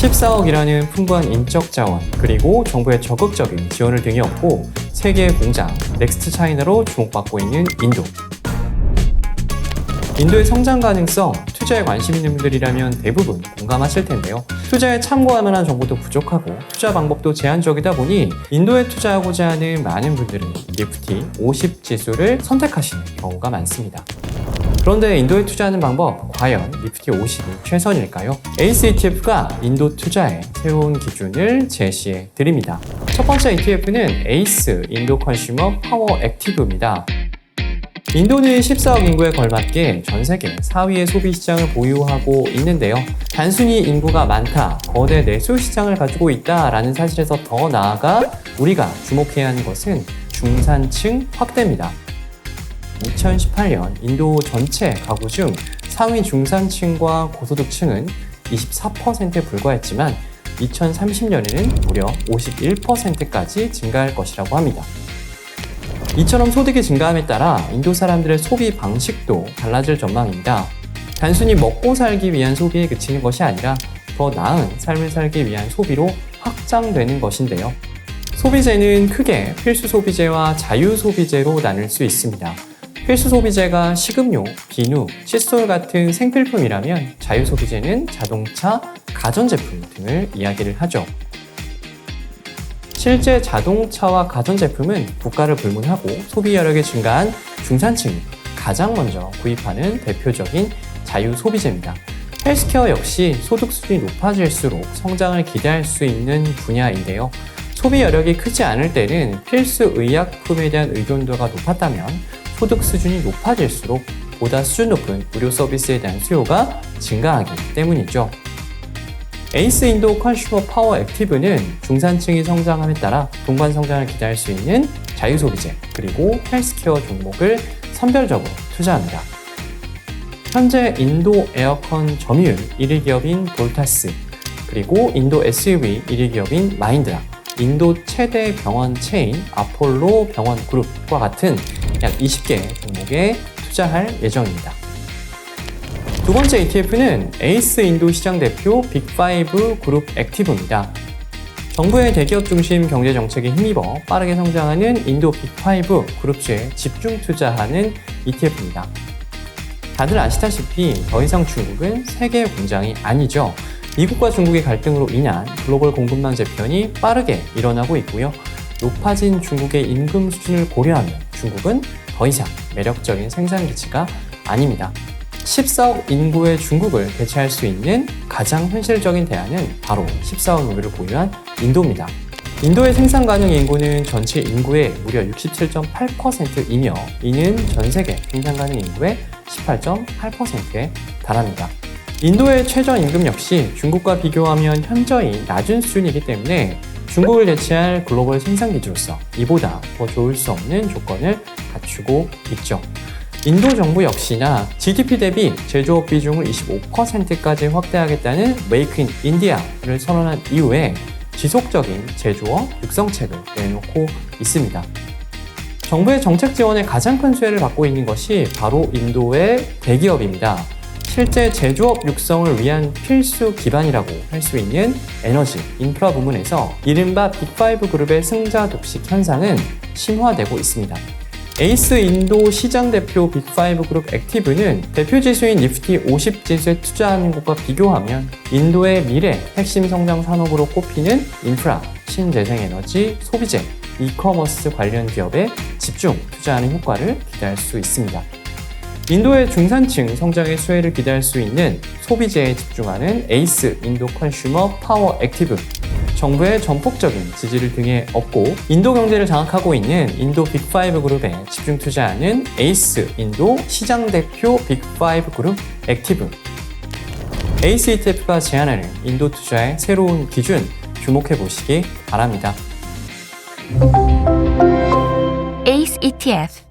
14억이라는 풍부한 인적 자원, 그리고 정부의 적극적인 지원을 등에 업고 세계의 공장, 넥스트 차이나로 주목받고 있는 인도. 인도의 성장 가능성, 투자에 관심 있는 분들이라면 대부분 공감하실 텐데요. 투자에 참고할 만한 정보도 부족하고 투자 방법도 제한적이다 보니 인도에 투자하고자 하는 많은 분들은 니프티 50 지수를 선택하시는 경우가 많습니다. 그런데 인도에 투자하는 방법, 과연 니프티 50이 최선일까요? 에이스 ETF가 인도 투자의 새로운 기준을 제시해 드립니다. 첫 번째 ETF는 에이스 인도 컨슈머 파워 액티브입니다. 인도는 14억 인구에 걸맞게 전 세계 4위의 소비 시장을 보유하고 있는데요. 단순히 인구가 많다, 거대 내수 시장을 가지고 있다라는 사실에서 더 나아가 우리가 주목해야 하는 것은 중산층 확대입니다. 2018년 인도 전체 가구 중 상위 중산층과 고소득층은 24%에 불과했지만 2030년에는 무려 51%까지 증가할 것이라고 합니다. 이처럼 소득이 증가함에 따라 인도 사람들의 소비 방식도 달라질 전망입니다. 단순히 먹고 살기 위한 소비에 그치는 것이 아니라 더 나은 삶을 살기 위한 소비로 확장되는 것인데요. 소비재는 크게 필수 소비재와 자유 소비재로 나눌 수 있습니다. 필수 소비재가 식음료, 비누, 칫솔 같은 생필품이라면 자유 소비재는 자동차, 가전제품 등을 이야기를 하죠. 실제 자동차와 가전제품은 국가를 불문하고 소비 여력이 증가한 중산층이 가장 먼저 구입하는 대표적인 자유 소비재입니다. 헬스케어 역시 소득 수준이 높아질수록 성장을 기대할 수 있는 분야인데요. 소비 여력이 크지 않을 때는 필수 의약품에 대한 의존도가 높았다면 소득 수준이 높아질수록 보다 수준 높은 의료 서비스에 대한 수요가 증가하기 때문이죠. 에이스 인도 컨슈머 파워 액티브는 중산층이 성장함에 따라 동반 성장을 기대할 수 있는 자유 소비재 그리고 헬스케어 종목을 선별적으로 투자합니다. 현재 인도 에어컨 점유율 1위 기업인 볼타스 그리고 인도 SUV 1위 기업인 마인드라 인도 최대 병원 체인 아폴로 병원 그룹과 같은 약 20개 종목에 투자할 예정입니다. 두 번째 ETF는 에이스 인도 시장 대표 빅5 그룹 액티브입니다. 정부의 대기업 중심 경제 정책에 힘입어 빠르게 성장하는 인도 빅5 그룹주에 집중 투자하는 ETF입니다. 다들 아시다시피 더 이상 중국은 세계 공장이 아니죠. 미국과 중국의 갈등으로 인한 글로벌 공급망 재편이 빠르게 일어나고 있고요. 높아진 중국의 임금 수준을 고려하면 중국은 더 이상 매력적인 생산 기지가 아닙니다. 14억 인구의 중국을 대체할 수 있는 가장 현실적인 대안은 바로 14억 인구를 보유한 인도입니다. 인도의 생산 가능 인구는 전체 인구의 무려 67.8%이며 이는 전 세계 생산 가능 인구의 18.8%에 달합니다. 인도의 최저임금 역시 중국과 비교하면 현저히 낮은 수준이기 때문에 중국을 대체할 글로벌 생산 기지로서 이보다 더 좋을 수 없는 조건을 갖추고 있죠. 인도 정부 역시나 GDP 대비 제조업 비중을 25%까지 확대하겠다는 메이크 인 인디아를 선언한 이후에 지속적인 제조업 육성책을 내놓고 있습니다. 정부의 정책 지원에 가장 큰 수혜를 받고 있는 것이 바로 인도의 대기업입니다. 실제 제조업 육성을 위한 필수 기반이라고 할 수 있는 에너지, 인프라 부문에서 이른바 빅5 그룹의 승자 독식 현상은 심화되고 있습니다. 에이스 인도 시장 대표 빅5 그룹 액티브는 대표 지수인 니프티 50 지수에 투자하는 곳과 비교하면 인도의 미래 핵심 성장 산업으로 꼽히는 인프라, 신재생에너지, 소비재, 이커머스 관련 기업에 집중 투자하는 효과를 기대할 수 있습니다. 인도의 중산층 성장의 수혜를 기대할 수 있는 소비재에 집중하는 에이스 인도 컨슈머 파워 액티브. 정부의 전폭적인 지지를 등에 업고 인도 경제를 장악하고 있는 인도 빅5 그룹에 집중 투자하는 에이스 인도 시장 대표 빅5 그룹 액티브. 에이스 ETF가 제안하는 인도 투자의 새로운 기준 주목해 보시기 바랍니다. ACE ETF